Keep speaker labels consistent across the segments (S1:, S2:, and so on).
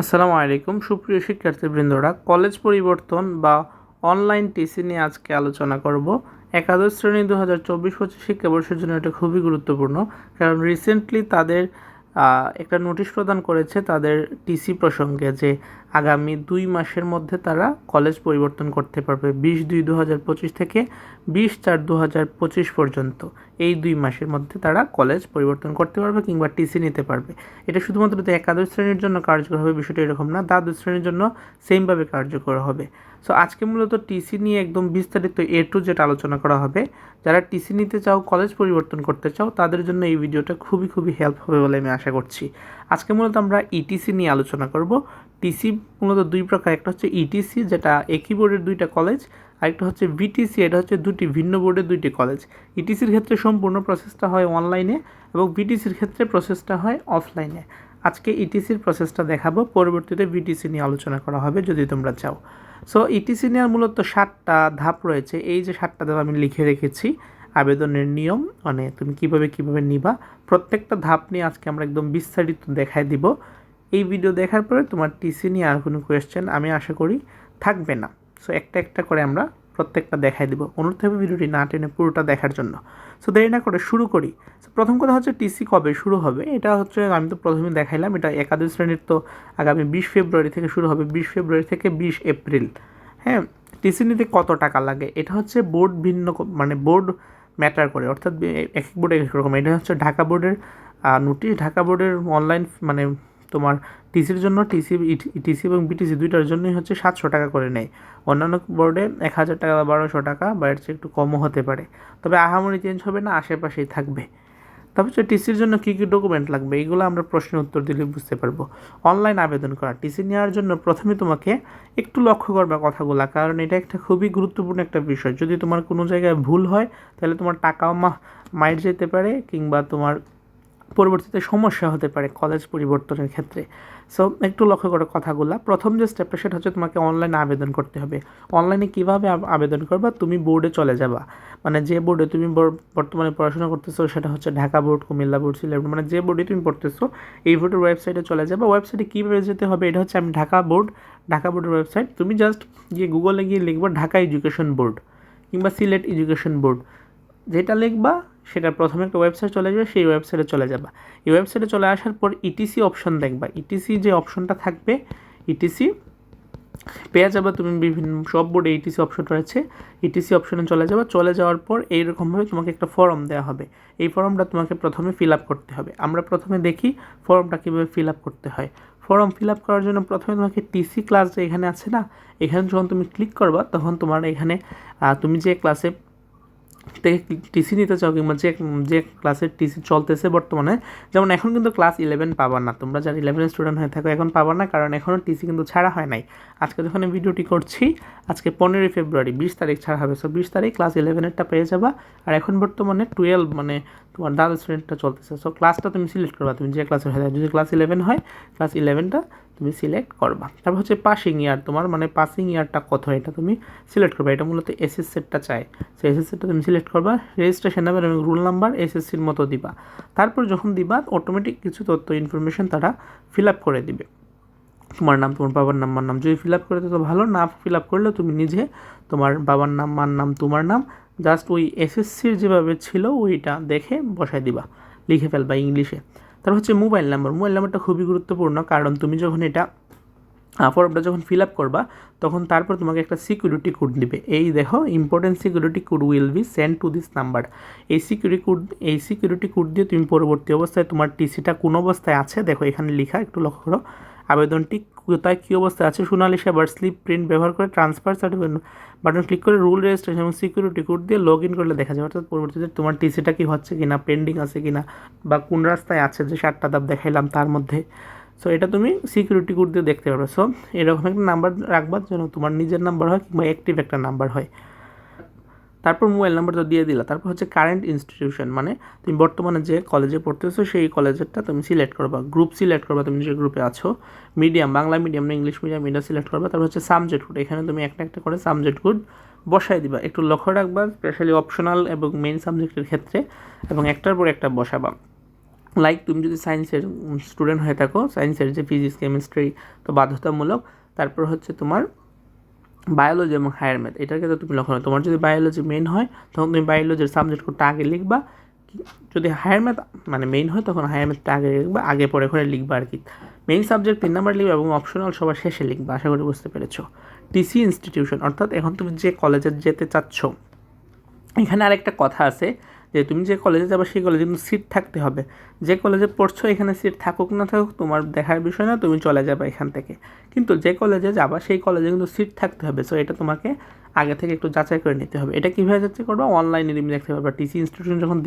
S1: আসসালামু আলাইকুম। সুপ্রিয় শিক্ষার্থীবৃন্দরা, কলেজ পরিবর্তন বা অনলাইন টিসি নিয়ে আজকে আলোচনা করব। একাদশ শ্রেণি দু হাজার চব্বিশ পঁচিশ শিক্ষাবর্ষের জন্য এটা খুবই গুরুত্বপূর্ণ। কারণ রিসেন্টলি তাদের একটা নোটিশ প্রদান করেছে তাদের টিসি প্রসঙ্গে যে আগামী দুই মাসের মধ্যে তারা কলেজ পরিবর্তন করতে পারবে। বিশ দুই দু হাজার পঁচিশ থেকে বিশ চার দু হাজার পঁচিশ পর্যন্ত। এই দুই মাসের মধ্যে তারা কলেজ পরিবর্তন করতে পারবে কিংবা টিসি নিতে পারবে। এটা শুধুমাত্র একাদশ শ্রেণির জন্য কার্যকর হবে বিষয়টা এরকম না, দ্বাদশ শ্রেণির জন্য সেমভাবে কার্যকর হবে। সো আজকে মূলত টিসি নিয়ে একদম বিস্তারিত এ টু জেড আলোচনা করা হবে। যারা টিসি নিতে চাও কলেজ পরিবর্তন করতে চাও, তাদের জন্য এই ভিডিওটা খুবই খুবই হেল্প হবে বলে আমি আশা করছি। আজকে মূলত আমরা ইটিসি নিয়ে আলোচনা করব। টিসি মূলত দুই প্রকার, একটা হচ্ছে ইটিসি যেটা একই বোর্ডের দুইটা কলেজ আরেকটা হচ্ছে বিটিসি এটা হচ্ছে দুটি ভিন্ন বোর্ডের দুইটি কলেজ ইটিসির ক্ষেত্রে সম্পূর্ণ প্রসেসটা হয় অনলাইনে এবং বিটিসির ক্ষেত্রে প্রসেসটা হয় অফলাইনে আজকে ইটিসির প্রসেসটা দেখাবো, পরবর্তীতে ভিটিসি নিয়ে আলোচনা করা হবে যদি তোমরা চাও। সো ইটিসি নেওয়ার মূলত সাতটা ধাপ রয়েছে। এই যে সাতটা ধাপ আমি লিখে রেখেছি, আবেদনের নিয়ম মানে তুমি কীভাবে কীভাবে নিবা, প্রত্যেকটা ধাপ নিয়ে আজকে আমরা একদম বিস্তারিত দেখায় দিব। এই ভিডিও দেখার পরে তোমার টিসি নিয়ে আর কোনো কোয়েশ্চেন আমি আশা করি থাকবে না। সো একটা একটা করে আমরা প্রত্যেকটা দেখাই দেবো। অনুরোধ থাকবে ভিডিওটি না টেনে পুরোটা দেখার জন্য। সো দেরি না করে শুরু করি। প্রথম কথা হচ্ছে টিসি কবে শুরু হবে? এটা হচ্ছে আমি তো প্রথমে দেখাইলাম। এটা একাদশ শ্রেণির তো আগামী বিশ ফেব্রুয়ারি থেকে শুরু হবে। বিশ ফেব্রুয়ারি থেকে বিশ এপ্রিল। হ্যাঁ টিসি নিতে কত টাকা লাগে? এটা হচ্ছে বোর্ড ভিন্ন মানে বোর্ড ম্যাটার করে। অর্থাৎ এক এক বোর্ডে এক রকম। এটা হচ্ছে ঢাকা বোর্ডের নোটিশ ঢাকা বোর্ডের অনলাইন মানে টিসির জন্য টিসি টিসি এবং বিটিসি দুইটার জন্যই হচ্ছে সাতশো টাকা করে নেয়। অন্যান্য বোর্ডে এক হাজার টাকা বা বারোশো টাকা বা এর চেয়ে একটু কমও হতে পারে। তবে আহামরি চেঞ্জ হবে না, আশেপাশেই থাকবে। তবে হচ্ছে টিসির জন্য কী কী ডকুমেন্ট লাগবে এইগুলো আমরা প্রশ্নের উত্তর দিলে বুঝতে পারব। অনলাইন আবেদন করা, টিসি নেওয়ার জন্য প্রথমে তোমাকে একটু লক্ষ্য করবে কথাগুলো, কারণ এটা একটা খুবই গুরুত্বপূর্ণ একটা বিষয়। যদি তোমার কোনো জায়গায় ভুল হয়, তাহলে তোমার টাকাও মা মাইট যেতে পারে কিংবা তোমার পরবর্তীতে সমস্যা হতে পারে কলেজ পরিবর্তনের ক্ষেত্রে। সো একটু লক্ষ্য করো কথাগুলো। প্রথম যে স্টেপটা সেটা হচ্ছে তোমাকে অনলাইনে আবেদন করতে হবে। অনলাইনে কীভাবে আব- আবেদন করবা? তুমি বোর্ডে চলে যাবা। মানে যে বোর্ডে তুমি বর- বর্তমানে পড়াশোনা করতেছো, সেটা হচ্ছে ঢাকা বোর্ড কুমিল্লা বোর্ড সিলেট মানে যে বোর্ডে তুমি পড়তেছো, এই বোর্ডের ওয়েবসাইটে চলে যাবা। ওয়েবসাইটে কীভাবে যেতে হবে? এটা হচ্ছে আমি ঢাকা বোর্ড ঢাকা বোর্ডের ওয়েবসাইট তুমি জাস্ট গিয়ে গুগলে গিয়ে লিখবা ঢাকা এডুকেশন বোর্ড কিংবা সিলেট এডুকেশন বোর্ড যেটা লিখবা সেটা প্রথমে একটা ওয়েবসাইট চলে যাবে সেই ওয়েবসাইটে চলে যাবা। এই ওয়েবসাইটে চলে আসার পর ইটিসি অপশন দেখবা। ইটিসি যে অপশনটা থাকবে ইটিসি পেয়ে যাবে তুমি বিভিন্ন, সব বোর্ডে ইটিসি অপশন রয়েছে। ইটিসি অপশনে চলে যাবে, চলে যাওয়ার পর এইরকমভাবে তোমাকে একটা ফর্ম দেওয়া হবে। এই ফর্মটা তোমাকে প্রথমে ফিল আপ করতে হবে। আমরা প্রথমে দেখি ফর্মটা কীভাবে ফিল আপ করতে হয়। ফর্ম ফিল আপ করার জন্য প্রথমে তোমাকে টিসি ক্লাস যে এখানে আছে না, এখানে যখন তুমি ক্লিক করবা, তখন তোমার এখানে তুমি যে ক্লাসে টিসি নিতে চাও কিংবা যে যে ক্লাসের টিসি চলতেছে বর্তমানে, যেমন এখন কিন্তু ক্লাস ইলেভেন পাবা না। তোমরা যারা ইলেভেন স্টুডেন্ট হয়ে থাকো এখন পাবা না, কারণ এখনও টিসি কিন্তু ছাড়া হয় নাই। আজকে যখন আমি ভিডিওটি করছি, আজকে পনেরোই ফেব্রুয়ারি বিশ তারিখ ছাড়া হবে। সো বিশ তারিখ ক্লাস ইলেভেনেরটা পেয়ে যাবা। আর এখন বর্তমানে টুয়েলভ মানে তোমার দ্বাদশ শ্রেণীটা চলতেছে। সো ক্লাসটা তুমি সিলেক্ট করবা। তুমি যে ক্লাসের হয়ে যদি ক্লাস ইলেভেন হয় ক্লাস ইলেভেনটা তুমি সিলেক্ট করবা। তারপর হচ্ছে পাসিং ইয়ার তোমার মানে পাসিং ইয়ারটা কত এটা তুমি সিলেক্ট করবা। এটা মূলত এসএস সেটটা চাই। সেই এসএস সেটটা তুমি সিলেক্ট করবা রেজিস্ট্রেশন নাম্বার এবং রুল নাম্বার এসএসসির মতো দিবা। তারপর যখন দিবা অটোমেটিক কিছু তথ্য ইনফরমেশন তারা ফিল আপ করে দিবে। তোমার নাম, তোমার বাবার নাম, মার নাম, যদি ফিল আপ করে দিতে ভালো, না ফিল আপ করলে তুমি নিজে তোমার বাবার নাম, মার নাম, তোমার নাম জাস্ট ওই এসএসসির যেভাবে ছিল ওইটা দেখে বসায় দিবা। লিখে ফেলবা ইংলিশে। তারপর হচ্ছে মোবাইল নাম্বার মোবাইল নাম্বারটা খুবই গুরুত্বপূর্ণ, কারণ তুমি যখন এটা ফর্মটা যখন ফিল আপ করবা, তখন তারপর তোমাকে একটা সিকিউরিটি কোড দিবে। এই দেখো important security code will be send to this number এই সিকিউরিটি কোড এই সিকিউরিটি কোড দিয়ে তুমি পরবর্তী অবস্থায় তোমার টিসিটা কোন অবস্থায় আছে, দেখো এখানে লেখা, একটু লক্ষ্য করো। আবেদনটি কোথায় কী অবস্থায় আছে সোনালী সেবার স্লিপ প্রিন্ট ব্যবহার করে ট্রান্সফার সার্টিফিকেট বাটন ক্লিক করে রুল রেজিস্ট্রেশন এবং সিকিউরিটি কোড দিয়ে লগ ইন করলে দেখা যাবে। অর্থাৎ পরবর্তীতে তোমার টিসিটা কি হচ্ছে কি না পেন্ডিং আছে কি না বা কোন রাস্তায় আছে যে সাতটা ধাপ দেখাইলাম তার মধ্যে। সো এটা তুমি সিকিউরিটি কোড দিয়ে দেখতে পারবে। সো এরকম একটা নাম্বার রাখবা যেন তোমার নিজের নাম্বার হয় কিংবা অ্যাক্টিভ একটা নাম্বার হয়। তারপর মোবাইল নাম্বার তো দিয়ে দিলা। তারপর হচ্ছে কারেন্ট ইনস্টিটিউশন মানে তুমি বর্তমানে যে কলেজে পড়তেছো, সেই কলেজেরটা তুমি সিলেক্ট করবা। গ্রুপ সিলেক্ট করবা তুমি যে গ্রুপে আছো। মিডিয়াম বাংলা মিডিয়াম না ইংলিশ মিডিয়াম এটা সিলেক্ট করবা। তারপর হচ্ছে সাবজেক্ট কোড এখানে তুমি একটা একটা করে সাবজেক্ট কোড বসাই দিবা। একটু লক্ষ্য রাখবা স্পেশালি অপশনাল এবং মেইন সাবজেক্টের ক্ষেত্রে, এবং একটার পর একটা বসাবা। লাইক তুমি যদি সায়েন্সের স্টুডেন্ট হয়ে থাকো সায়েন্সের যে ফিজিক্স কেমিস্ট্রি তো বাধ্যতামূলক, তারপর হচ্ছে তোমার বায়োলজি এবং হায়ার ম্যাথ এটার ক্ষেত্রে তুমি লক্ষ্য। তোমার যদি বায়োলজি মেইন হয়, তখন তুমি বায়োলজির সাবজেক্ট আগে লিখবা যদি হায়ার ম্যাথ মানে মেইন হয়, তখন হায়ার ম্যাথটা আগে লিখবা, আগে পরে করে লিখবা আর কি মেইন সাবজেক্ট তিন নাম্বার লিখবা এবং অপশনাল সবার শেষে লিখবা, আশা করি বুঝতে পেরেছ টিসি ইনস্টিটিউশন অর্থাৎ এখন তুমি যে কলেজে যেতে চাচ্ছ, এখানে আরেকটা কথা আছে যে তুমি যে কলেজে যাবে, সেই কলেজে কিন্তু সিট থাকতে হবে। যে কলেজে পড়ছো, এখানে সিট থাকুক না থাকুক, তোমার দেখার বিষয় না, তুমি চলে যাবে এখান থেকে। কিন্তু যে কলেজে যাবা, সেই কলেজে কিন্তু সিট থাকতে হবে। সো এটা তোমাকে আগে থেকে একটু যাচাই করে নিতে হবে। এটা কীভাবে যাচাই করবা? অনলাইনে তুমি দেখতে পারবা। টিসি ইনস্টিটিউশন যখন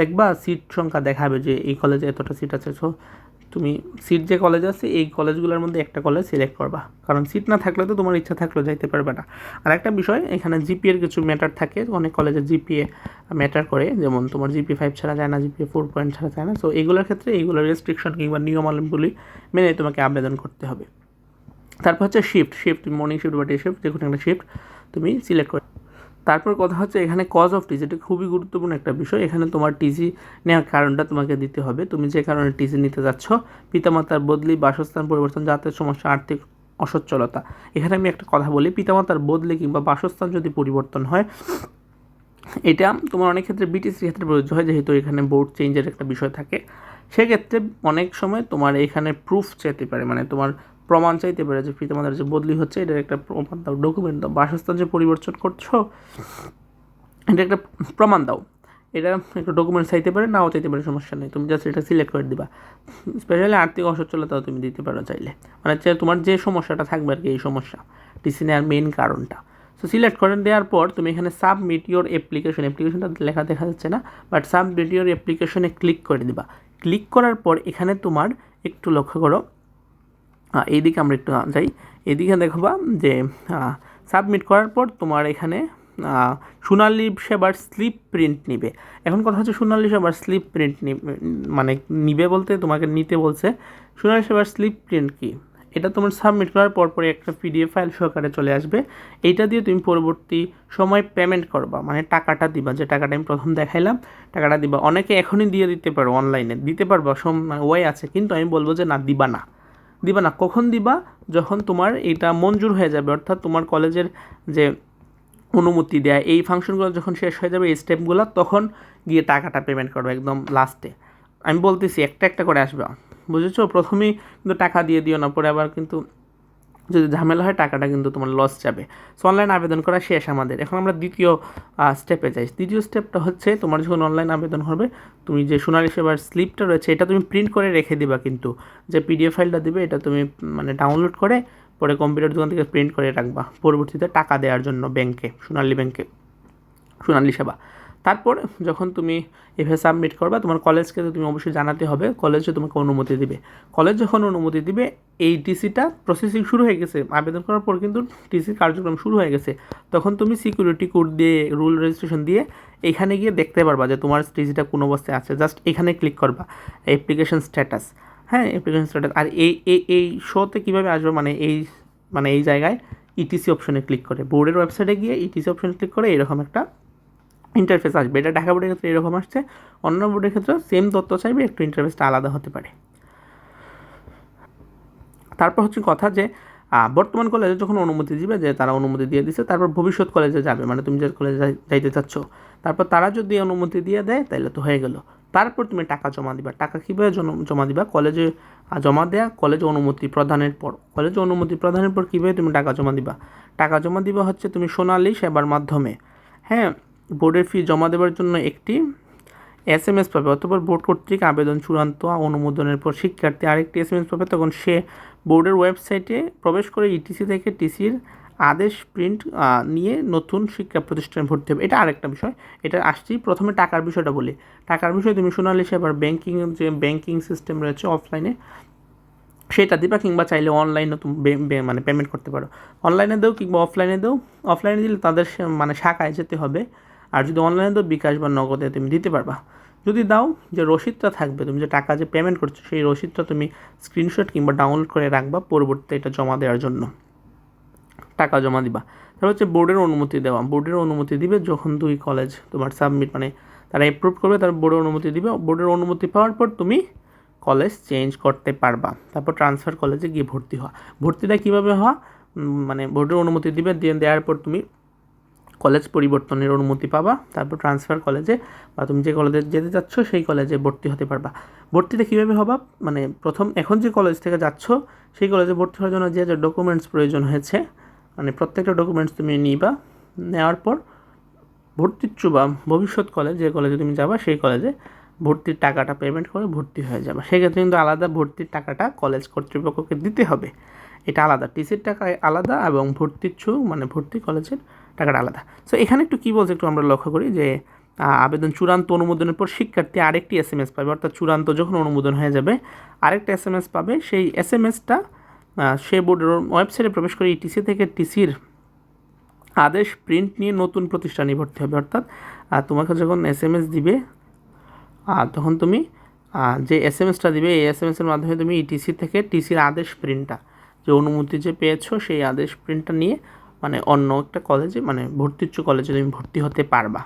S1: দেখবা সিট সংখ্যা দেখাবে যে এই কলেজে এতটা সিট আছে। সো তুমি সিট যে কলেজ আছে, এই কলেজগুলোর মধ্যে একটা কলেজ সিলেক্ট করবা। কারণ সিট না থাকলে তো তোমার ইচ্ছা থাকলেও যাইতে পারবে না। আর একটা বিষয়, এখানে জিপিএর কিছু ম্যাটার থাকে, অনেক কলেজে জিপিএ ম্যাটার করে, যেমন তোমার জিপি ফাইভ ছাড়া যায় না জিপিএ ফোর পয়েন্ট ছাড়া যায় না। সো এইগুলোর ক্ষেত্রে এইগুলোর রেস্ট্রিকশন কিংবা নিয়মাবলী মেনে তোমাকে আবেদন করতে হবে। তারপর হচ্ছে শিফট শিফট মর্নিং শিফট বা ডে শিফট যে কোনো একটা শিফট তুমি সিলেক্ট করে তারপর কথা হচ্ছে এখানে কজ অফ টিজি এটা খুবই গুরুত্বপূর্ণ একটা বিষয়। এখানে তোমার টিজি নেওয়ার কারণটা তোমাকে দিতে হবে। তুমি যে কারণে টিজি নিতে যাচ্ছ, পিতামাতার বদলি, বাসস্থান পরিবর্তন যাতায়াত সমস্যা, আর্থিক অসচ্ছলতা। এখানে আমি একটা কথা বলি, পিতামাতার বদলি কিংবা বাসস্থান যদি পরিবর্তন হয়, এটা তোমার অনেক ক্ষেত্রে বিটিসির ক্ষেত্রে প্রযোজ্য হয়, যেহেতু এখানে বোর্ড চেঞ্জের একটা বিষয় থাকে। সেক্ষেত্রে অনেক সময় তোমার এখানে প্রুফ চাইতে পারে মানে তোমার প্রমাণ চাইতে পারে যে পিতামাতার যে বদলি হচ্ছে, এটার একটা প্রমাণ দাও ডকুমেন্ট দাও, বাসস্থান যে পরিবর্তন করছ, এটা একটা প্রমাণ দাও। এটা একটা ডকুমেন্ট চাইতে পারে, নাও চাইতে পারে, সমস্যা নেই। তুমি জাস্ট এটা সিলেক্ট করে দিবা। স্পেশালি আর্থিক অসচ্ছলতাও তুমি দিতে পারো চাইলে। মানে তোমার যে সমস্যাটা থাকবে আর কি, এই সমস্যা টিসি নেওয়ার মেইন কারণটা। সো সিলেক্ট করে দেওয়ার পর তুমি এখানে সাবমিট ইউর অ্যাপ্লিকেশন অ্যাপ্লিকেশনটা লেখা দেখা যাচ্ছে না বাট সাবমিট ইউর অ্যাপ্লিকেশনে ক্লিক করে দিবা। ক্লিক করার পর এখানে তোমার একটু লক্ষ্য করো এইদিকে আমরা একটু যাই। এদিকে দেখবা যে সাবমিট করার পর তোমার এখানে সোনালী সেবার স্লিপ প্রিন্ট নিবে। এখন কথা হচ্ছে সোনালী সেবার স্লিপ প্রিন্ট মানে নিবে বলতে তোমাকে নিতে বলছে। সোনালী সেবার স্লিপ প্রিন্ট কি? এটা তোমার সাবমিট করার পর পরে একটা পিডিএফ ফাইল সহকারে চলে আসবে। এইটা দিয়ে তুমি পরবর্তী সময় পেমেন্ট করবা মানে টাকাটা দিবা। যে টাকাটা আমি প্রথম দেখাইলাম, টাকাটা দিবা। অনেকে এখনই দিয়ে দিতে পারো অনলাইনে দিতে পারবা, সম ওয়ে আছে, কিন্তু আমি বলব যে না, দিবা না। দিবা না। কখন দিবা? যখন তোমার এটা মঞ্জুর হয়ে যাবে। অর্থাৎ তোমার কলেজের যে অনুমতি দেয়া, এই ফাংশনগুলো যখন শেষ হয়ে যাবে, এই স্টেপগুলো, তখন গিয়ে টাকাটা পেমেন্ট করবে একদম লাস্টে আমি বলতেছি, একটা একটা করে আসবে। বুঝেছ? প্রথমেই কিন্তু টাকা দিয়ে দিও না, পরে আবার কিন্তু যদি ঝামেলা হয়, টাকাটা কিন্তু তোমার লস যাবে। সো অনলাইন আবেদন করা শেষ আমাদের। এখন আমরা দ্বিতীয় স্টেপে যাই। দ্বিতীয় স্টেপটা হচ্ছে, তোমার যখন অনলাইন আবেদন হবে, তুমি যে সোনালী সেবার স্লিপটা রয়েছে, এটা তুমি প্রিন্ট করে রেখে দিবা কিন্তু। যে পিডিএফ ফাইলটা দিবে, এটা তুমি মানে ডাউনলোড করে পরে কম্পিউটার দোকান থেকে প্রিন্ট করে রাখবা। পরবর্তীতে টাকা দেওয়ার জন্য ব্যাংকে সোনালী ব্যাংকে সোনালী সেবা। তারপর যখন তুমি এভাবে সাবমিট করবা, তোমার কলেজকে তো তুমি অবশ্যই জানাতে হবে কলেজে তোমাকে অনুমতি দিবে। কলেজ যখন অনুমতি দিবে, এই টিসিটা প্রসেসিং শুরু হয়ে গেছে। আবেদন করার পর কিন্তু টিসির কার্যক্রম শুরু হয়ে গেছে। তখন তুমি সিকিউরিটি কোড দিয়ে রুল রেজিস্ট্রেশন দিয়ে এখানে গিয়ে দেখতে পারবা যে তোমার টিসিটা কোন অবস্থায় আছে। জাস্ট এখানে ক্লিক করবা অ্যাপ্লিকেশন স্ট্যাটাস হ্যাঁ অ্যাপ্লিকেশন স্ট্যাটাস আর এই এই এই শোতে কীভাবে আসবে? মানে এই মানে এই জায়গায় ইটিসি অপশনে ক্লিক করে। বোর্ডের ওয়েবসাইটে গিয়ে ইটিসি অপশনে ক্লিক করে, এরকম একটা ইন্টারফেস আসবে। এটা ঢাকা বোর্ডের ক্ষেত্রে এরকম আসছে। অন্য বোর্ডের ক্ষেত্রে সেম তথ্য চাইবে, একটু ইন্টারফেসটা আলাদা হতে পারে। তারপর হচ্ছে কথা যে বর্তমান কলেজে যখন অনুমতি দিবে যে তারা অনুমতি দিয়ে দিছে, তারপর ভবিষ্যৎ কলেজে যাবে মানে তুমি যে কলেজে যাইতে চাচ্ছ। তারপর তারা যদি অনুমতি দিয়ে দেয় তাহলে তো হয়ে গেল। তারপর তুমি টাকা জমা দিবা। টাকা কীভাবে জমা দিবা? কলেজে জমা দেয়া কলেজে অনুমতি প্রদানের পর। কলেজে অনুমতি প্রদানের পর কীভাবে তুমি টাকা জমা দিবা? টাকা জমা দিবা হচ্ছে তুমি সোনালি সেবার মাধ্যমে। হ্যাঁ বোর্ডের ফি জমা দেওয়ার জন্য একটি এস এম এস পাবে অথবা বোর্ড কর্তৃক আবেদন চূড়ান্ত অনুমোদনের পর শিক্ষার্থী আরেকটি এস এম এস পাবে, তখন সে বোর্ডের ওয়েবসাইটে প্রবেশ করে ইটিসি থেকে টিসির আদেশ প্রিন্ট নিয়ে নতুন শিক্ষা প্রতিষ্ঠানে ভর্তি হবে। এটা আরেকটা বিষয়। এটা আসছি প্রথমে টাকার বিষয়টা বলি। টাকার বিষয় তুমি সোনালী সেবার ব্যাংকিং যে ব্যাংকিং সিস্টেম রয়েছে অফলাইনে সেটা দিবা কিংবা চাইলে অনলাইনে মানে পেমেন্ট করতে পারো। অনলাইনে দাও কিংবা অফলাইনে দাও। অফলাইনে দিলে তাদের মানে শাখায় যেতে হবে। আর যদি অনলাইনে দাও বিকাশ বা নগদে তুমি দিতে পারবা। যদি দাও যে রসিদটা থাকবে, তুমি যে টাকা যে পেমেন্ট করছ, সেই রসিদটা তুমি স্ক্রিনশট কিংবা ডাউনলোড করে রাখবা পরবর্তীতে এটা জমা দেওয়ার জন্য। টাকা জমা দিবা। তারপর হচ্ছে বোর্ডের অনুমতি দেওয়া। বোর্ডের অনুমতি দিবে যখন দুই কলেজ তোমার সাবমিট মানে তারা অ্যাপ্রুভ করবে, তার বোর্ডের অনুমতি দিবে। বোর্ডের অনুমতি পাওয়ার পর তুমি কলেজ চেঞ্জ করতে পারবা। তারপর ট্রান্সফার কলেজে গিয়ে ভর্তি হওয়া। ভর্তিটা কীভাবে হওয়া? মানে বোর্ডের অনুমতি দিবে। দিয়ে দেওয়ার পর তুমি কলেজ পরিবর্তনের অনুমতি পাবা, তারপর ট্রান্সফার কলেজে বা তুমি যে কলেজে যেতে যাচ্ছ সেই কলেজে ভর্তি হতে পারবা। ভর্তিটা কীভাবে হবা? মানে প্রথম এখন যে কলেজ থেকে যাচ্ছ, সেই কলেজে ভর্তি হওয়ার জন্য যে যে ডকুমেন্টস প্রয়োজন হয়েছে মানে প্রত্যেকটা ডকুমেন্টস তুমি নিবা, নেওয়ার পর ভর্তিচ্ছু বা ভবিষ্যৎ কলেজ যে কলেজে তুমি যাবা, সেই কলেজে ভর্তির টাকাটা পেমেন্ট করে ভর্তি হয়ে যাবে। সেক্ষেত্রে কিন্তু আলাদা ভর্তির টাকাটা কলেজ কর্তৃপক্ষকে দিতে হবে। এটা আলাদা। টিসির টাকা আলাদা এবং ভর্তিচ্ছু মানে ভর্তি কলেজের টাকাটা আলাদা। সো এখানে একটু কী বলছে একটু আমরা লক্ষ্য করি যে আবেদন চূড়ান্ত অনুমোদনের পর শিক্ষার্থী আরেকটি এস এম এস পাবে। অর্থাৎ চূড়ান্ত যখন অনুমোদন হয়ে যাবে, আরেকটা এস এম এস পাবে। সেই এস এম এসটা সে বোর্ডের ওয়েবসাইটে প্রবেশ করে টিসি থেকে টিসির আদেশ প্রিন্ট নিয়ে নতুন প্রতিষ্ঠানে ভর্তি হবে। অর্থাৎ তোমাকে যখন এস এম এস দিবে তখন তুমি যে এস এম এসটা দিবে, এই এস এম এসের মাধ্যমে তুমি ইটিসি থেকে টিসির আদেশ প্রিন্টটা যে অনুমতি যে পেয়েছ সেই আদেশ প্রিন্টটা নিয়ে মানে অন্য একটা কলেজে মানে ভর্তিচ্ছ কলেজে তুমি ভর্তি হতে পারবা।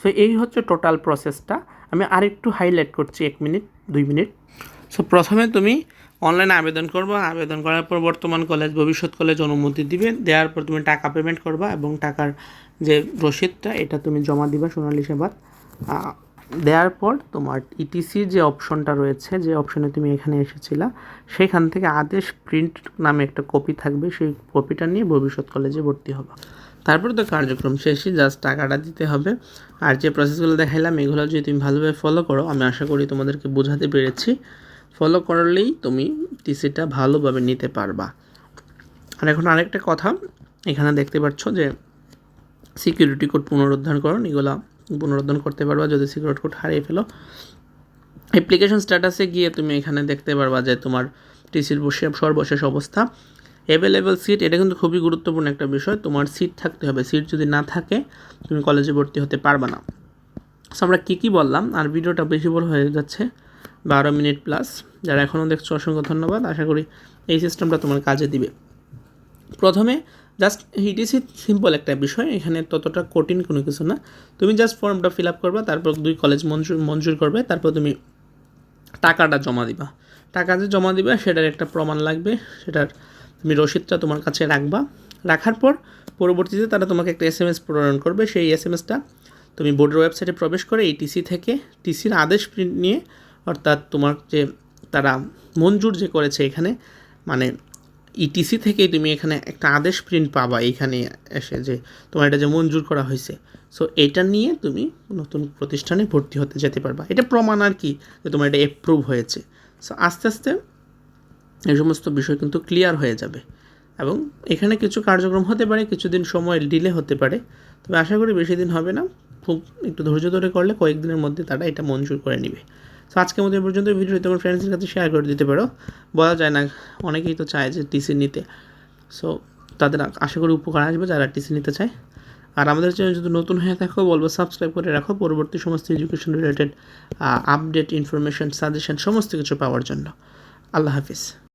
S1: সো এই হচ্ছে টোটাল প্রসেসটা আমি আরেকটু হাইলাইট করছি এক মিনিট দুই মিনিট সো প্রথমে তুমি অনলাইনে আবেদন করবা আবেদন করার পর বর্তমান কলেজ ভবিষ্যৎ কলেজ অনুমতি দিবে। দেওয়ার পর তুমি টাকা পেমেন্ট করবা এবং টাকার যে রসিদটা এটা তুমি জমা দিবা সোনালী আহ, দেওয়ার পর তোমার ইটিসির যে অপশনটা রয়েছে, যে অপশনে তুমি এখানে এসেছিলা, সেখান থেকে আদেশ প্রিন্ট নামে একটা কপি থাকবে, সেই কপিটা নিয়ে ভবিষ্যৎ কলেজে ভর্তি হবা। তারপর তো কার্যক্রম শেষই জাস্ট টাকাটা দিতে হবে। আর যে প্রসেসগুলো দেখাইলাম, এগুলো যদি তুমি ভালোভাবে ফলো করো, আমি আশা করি তোমাদেরকে বোঝাতে পেরেছি। ফলো করলেই তুমি টিসিটা ভালোভাবে নিতে পারবা। আর এখন আরেকটা কথা, এখানে দেখতে পাচ্ছ যে সিকিউরিটি কোড পুনরুদ্ধারকরণ এগুলো পুনরুদ্ধার করতে পারবা যদি সিকিউরিটি কোড হারিয়ে ফেলো। অ্যাপ্লিকেশন স্ট্যাটাসে গিয়ে তুমি এখানে দেখতে পারবা যে তোমার টিসির বসে, সর্বশেষ অবস্থা। অ্যাভেলেবেল সিট এটা কিন্তু খুবই গুরুত্বপূর্ণ একটা বিষয়। তোমার সিট থাকতে হবে। সিট যদি না থাকে, তুমি কলেজে ভর্তি হতে পারবে না। সো আমরা কী কী বললাম? আর ভিডিওটা বেশি বড় হয়ে যাচ্ছে, বারো মিনিট প্লাস যারা এখনও দেখছ, অসংখ্য ধন্যবাদ। আশা করি এই সিস্টেমটা তোমার কাজে দিবে। প্রথমে জাস্ট হিটিসি সিম্পল একটা বিষয়, এখানে ততটা কঠিন কোনো কিছু না। তুমি জাস্ট ফর্মটা ফিল আপ করবা, তারপর দুই কলেজ মঞ্জুর মঞ্জুর করবে, তারপর তুমি টাকাটা জমা দিবা। টাকা যে জমা দিবা, সেটার একটা প্রমাণ লাগবে, সেটার তুমি রসিদটা তোমার কাছে রাখবা। রাখার পর, পরবর্তীতে তারা তোমাকে একটা এস এম এস প্রেরণ করবে, সেই এস এম এসটা তুমি বোর্ডের ওয়েবসাইটে প্রবেশ করে এই টিসি থেকে টিসির আদেশ প্রিন্ট নিয়ে, অর্থাৎ তোমার যে তারা মঞ্জুর যে করেছে এখানে মানে ইটিসি থেকেই তুমি এখানে একটা আদেশ প্রিন্ট পাবা এখানে এসে যে তোমার এটা যে মঞ্জুর করা হয়েছে। সো এটা নিয়ে তুমি নতুন প্রতিষ্ঠানে ভর্তি হতে যেতে পারবা। এটা প্রমাণ আর কি যে তোমার এটা অ্যাপ্রুভ হয়েছে। সো আস্তে আস্তে এই সমস্ত বিষয় কিন্তু ক্লিয়ার হয়ে যাবে। এবং এখানে কিছু কার্যক্রম হতে পারে, কিছুদিন সময় ডিলে হতে পারে। তবে আশা করি বেশি দিন হবে না। খুব একটু ধৈর্য ধরে করলে কয়েকদিনের মধ্যে তারা এটা মঞ্জুর করে নেবে। সো আজকের এই পর্যন্ত ভিডিও তোমার ফ্রেন্ডসের কাছে শেয়ার করে দিতে পারো। বলা যায় না, অনেকেই তো চায় যে টিসি নিতে। সো তাদের আশা করি উপকার আসবে যারা টিসি নিতে চায়। আর আমাদের চ্যানেল যদি নতুন হয়ে থাকো, বলব সাবস্ক্রাইব করে রাখো। পরবর্তী সমস্ত education related update information suggestion সমস্ত কিছু পাওয়ার জন্য। আল্লাহ হাফিজ।